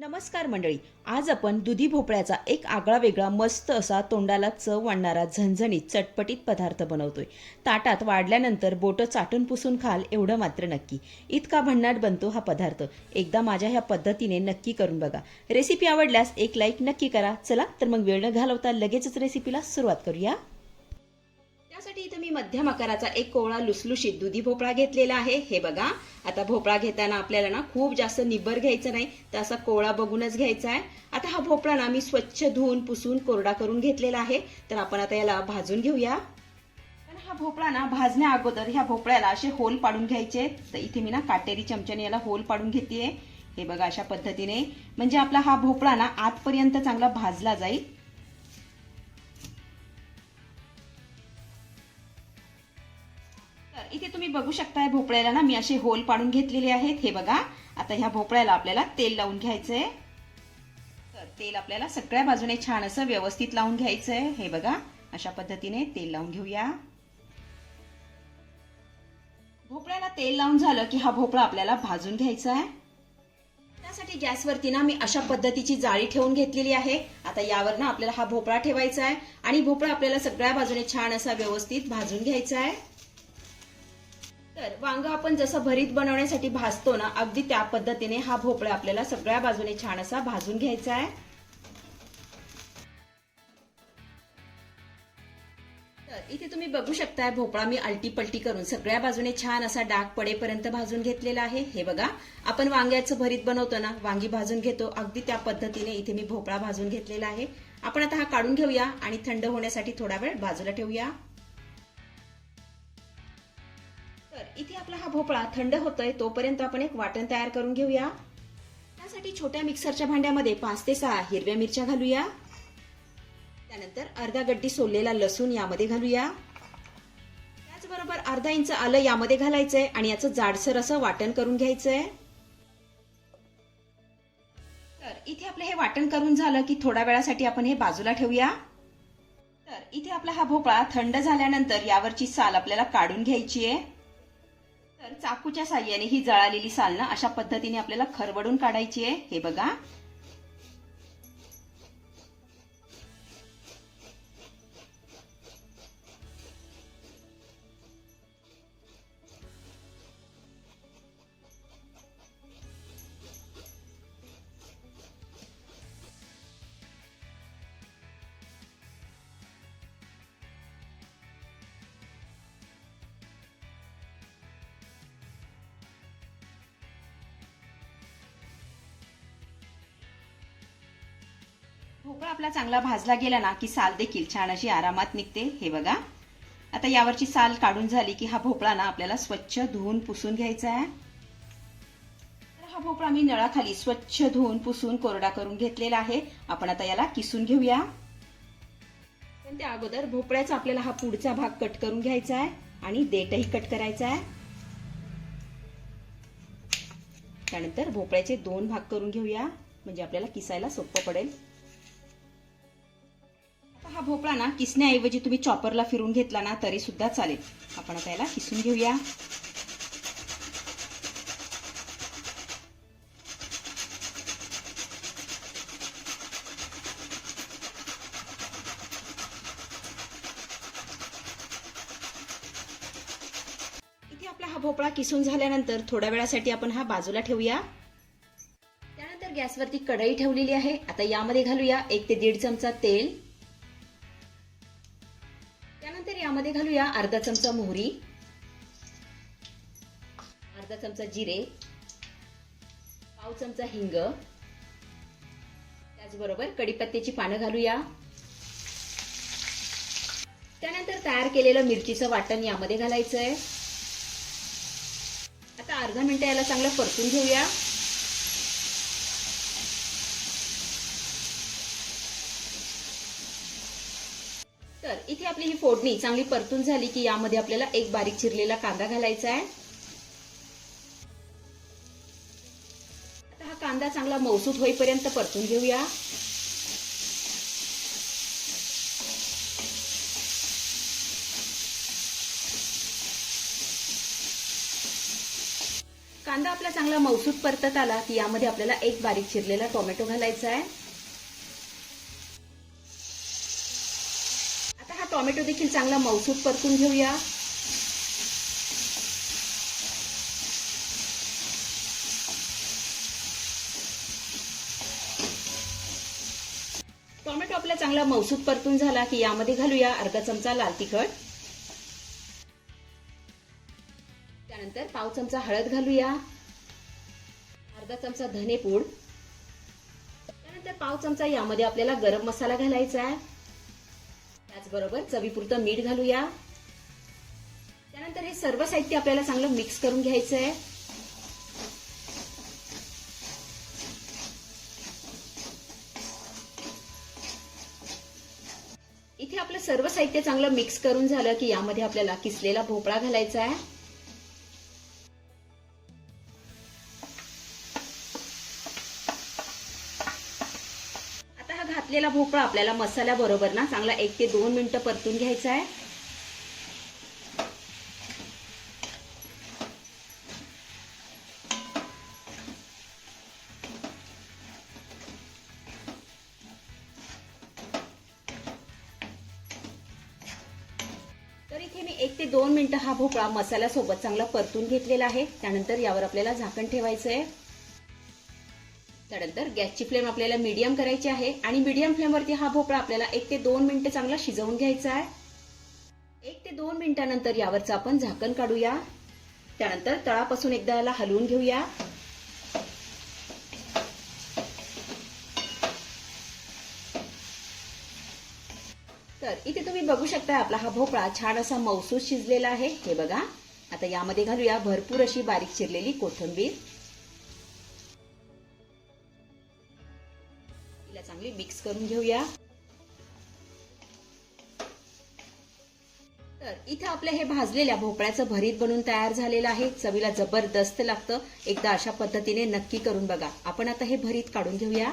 नमस्कार मंडळी आज आपण दुधी भोपळ्याचा एक आगळा वेगळा मस्त असा तोंडाला चव वाढणारा झणझणीत चटपटीत पदार्थ बनवतोय. ताटात वाढल्यानंतर बोटं चाटून पुसून खाल एवढं मात्र नक्की. इतका भन्नाट बनतो हा पदार्थ. एकदा माझ्या ह्या पद्धतीने नक्की करून बघा. रेसिपी आवडल्यास एक लाईक नक्की करा. चला तर मग वेळ न घालवता लगेचच रेसिपीला सुरुवात करूया. त्यासाठी इथं मी मध्यम आकाराचा एक कोवळा लुसलुशीत दुधी भोपळा घेतलेला आहे. हे बघा आता भोपळा घेताना आपल्याला ना खूप जास्त निब्बर घ्यायचं नाही तर असा कोवळा बघूनच घ्यायचा आहे. आता हा भोपळा ना मी स्वच्छ धुवून पुसून कोरडा करून घेतलेला आहे. तर आपण आता याला भाजून घेऊया. हा भोपळा ना भाजण्या अगोदर ह्या भोपळ्याला असे होल पाडून घ्यायचे. तर इथे मी ना काटेरी चमच्याने याला होल पाडून घेते हे बघा अशा पद्धतीने. म्हणजे आपला हा भोपळा ना आतपर्यंत चांगला भाजला जाईल. बघू शकताय भोपळ्याला ना मी असे होल पाडून घेतलेले आहेत. हे बघा आता ह्या भोपळ्याला आपल्याला तेल लावून घ्यायचंय. तर तेल आपल्याला सगळ्या बाजूने छान असं व्यवस्थित लावून घ्यायचंय. हे बघा अशा पद्धतीने तेल लावून घेऊया. भोपळ्याला तेल लावून झालं की हा भोपळा आपल्याला भाजून घ्यायचा आहे त्यासाठी गॅसवरती ना मी अशा पद्धतीची जाळी ठेवून घेतलेली आहे. आता यावर ना आपल्याला हा भोपळा ठेवायचा आहे आणि भोपळा आपल्याला सगळ्या बाजूने छान असा व्यवस्थित भाजून घ्यायचा आहे तर वांग आपण जसं भरीत बनवण्यासाठी भाजतो ना अगदी त्या पद्धतीने हा भोपळा आपल्याला सगळ्या बाजूने छान असा भाजून घ्यायचा आहे. तर इथे तुम्ही बघू शकताय भोपळा मी अलटी पलटी करून सगळ्या बाजूने छान असा डाग पडेपर्यंत भाजून घेतलेला आहे. हे बघा आपण वांग्याचं भरीत बनवतो ना वांगी भाजून घेतो. अगदी त्या पद्धतीने इथे मी भोपळा भाजून घेतलेला आहे. आपण आता हा काढून घेऊया आणि थंड होण्यासाठी थोडा वेळ बाजूला ठेवूया. इथे आपला हा भोपळा थंड होतोय तोपर्यंत आपण एक वाटण तयार करून घेऊया. त्यासाठी छोट्या मिक्सरच्या भांड्यामध्ये पाच ते सहा हिरव्या मिरच्या घालूया. त्यानंतर अर्धा गड्डी सोललेला लसूण यामध्ये घालूया. त्याचबरोबर अर्धा इंच आलं यामध्ये घालायचंय आणि याचं जाडसर असं वाटण करून घ्यायचंय. तर इथे आपलं हे वाटण करून झालं की थोड्या वेळासाठी आपण हे बाजूला ठेवूया. तर इथे आपला हा भोपळा थंड झाल्यानंतर यावरची साल आपल्याला काढून घ्यायची आहे तर चाकूच्या साह्याने ही जळालेली सालनं अशा पद्धतीने आपल्याला खरवडून काढायची आहे. हे बघा. भोपळा आपला चांगला भाजला गेला ना की साल देखील छान अशी आरामात निघते हे बघा. आता यावरची साल काढून झाली की हा भोपळा ना आपल्याला स्वच्छ धुवून पुसून घ्यायचा आहे. तर हा भोपळा मी नळाखाली स्वच्छ धुवून पुसून कोरडा करून घेतलेला आहे. आपण आता याला किसून घेऊया. पण त्या अगोदर भोपळ्याचा आपल्याला हा पुढचा भाग कट करून घ्यायचा आहे आणि देठही कट करायचा आहे. त्यानंतर भोपळ्याचे दोन भाग करून घेऊया. म्हणजे आपल्याला किसायला सोपं पडेल. भोपळा ना किसण्याऐवजी तुम्ही चॉपरला फिरून घेतला ना तरी सुद्धा चालेल. आपण आता याला किसून घेऊया. इथे आपला हा भोपळा किसून झाल्यानंतर थोड्या वेळासाठी आपण हा बाजूला ठेवूया. त्यानंतर गॅसवरती कढई ठेवलेली आहे. आता यामध्ये घालूया एक ते दीड चमचा तेल. त्यानंतर यामध्ये घालूया अर्धा चमचा मोहरी अर्धा चमचा जिरे पाव चमचा हिंग त्याचबरोबर कडीपत्त्याची पानं घालूया. त्यानंतर तयार केलेलं मिरचीचं वाटण यामध्ये घालायचं आहे आता अर्धा मिनिटं याला चांगलं परतून घेऊया. इथे आपली ही फोडणी चांगली परतून झाली की यामध्ये आपल्याला एक बारीक चिरलेला कांदा घालायचा आहे. आता हा कांदा चांगला मौसूद होईपर्यंत परतून घेऊया. कांदा आपला चांगला मौसूद परतत आला की यामध्ये आपल्याला एक बारीक चिरलेला टोमॅटो घालायचा आहे. टोमॅटो देखील चांगला मौसूद परतून घेऊया. टोमॅटो आपला चांगला मौसूद परतून झाला की यामध्ये घालूया अर्धा चमचा लाल तिखट. त्यानंतर पाव चमचा हळद घालूया. अर्धा चमचा धनेपूड. त्यानंतर पाव चमचा यामध्ये आपल्याला गरम मसाला घालायचा आहे. त्याचबरोबर चवीपुरतं मीठ घालूया. त्यानंतर हे सर्व साहित्य आपल्याला चांगलं मिक्स करून घ्यायचं आहे इथे आपलं सर्व साहित्य चांगलं मिक्स करून झालं की यामध्ये आपल्याला किसलेला भोपळा घालायचा आहे घातलेला भोपळा आपल्याला मसाल्याबरोबर ना? चांगला एक ते दोन मिनटं परतून घ्यायचा आहे. तर इथे मी एक ते दोन मिनिटं हा भोपळा मसाल्यासोबत चांगला परतून घेतलेला आहे. त्यानंतर यावर आपल्याला झाकण ठेवायचं आहे त्यानंतर गॅसची फ्लेम आपल्याला मीडियम करायची आहे आणि मीडियम फ्लेमवरती हा भोपळा आपल्याला एक ते दोन मिनिटं चांगला शिजवून घ्यायचा आहे. एक ते दोन मिनिटानंतर यावरचं आपण झाकण काढूया. त्यानंतर तळापासून एकदा याला हलवून घेऊया. तर इथे तुम्ही बघू शकता आपला हा भोपळा छान असा मौसूस शिजलेला आहे. हे बघा. आता यामध्ये घालूया भरपूर अशी बारीक चिरलेली कोथिंबीर. चांगली मिक्स करून घेऊया. तर इथं आपलं हे भाजलेल्या भोपळ्याचं भरीत बनून तयार झालेलं आहे. चवीला जबरदस्त लागतं. एकदा अशा पद्धतीने नक्की करून बघा. आपण आता हे भरीत काढून घेऊया.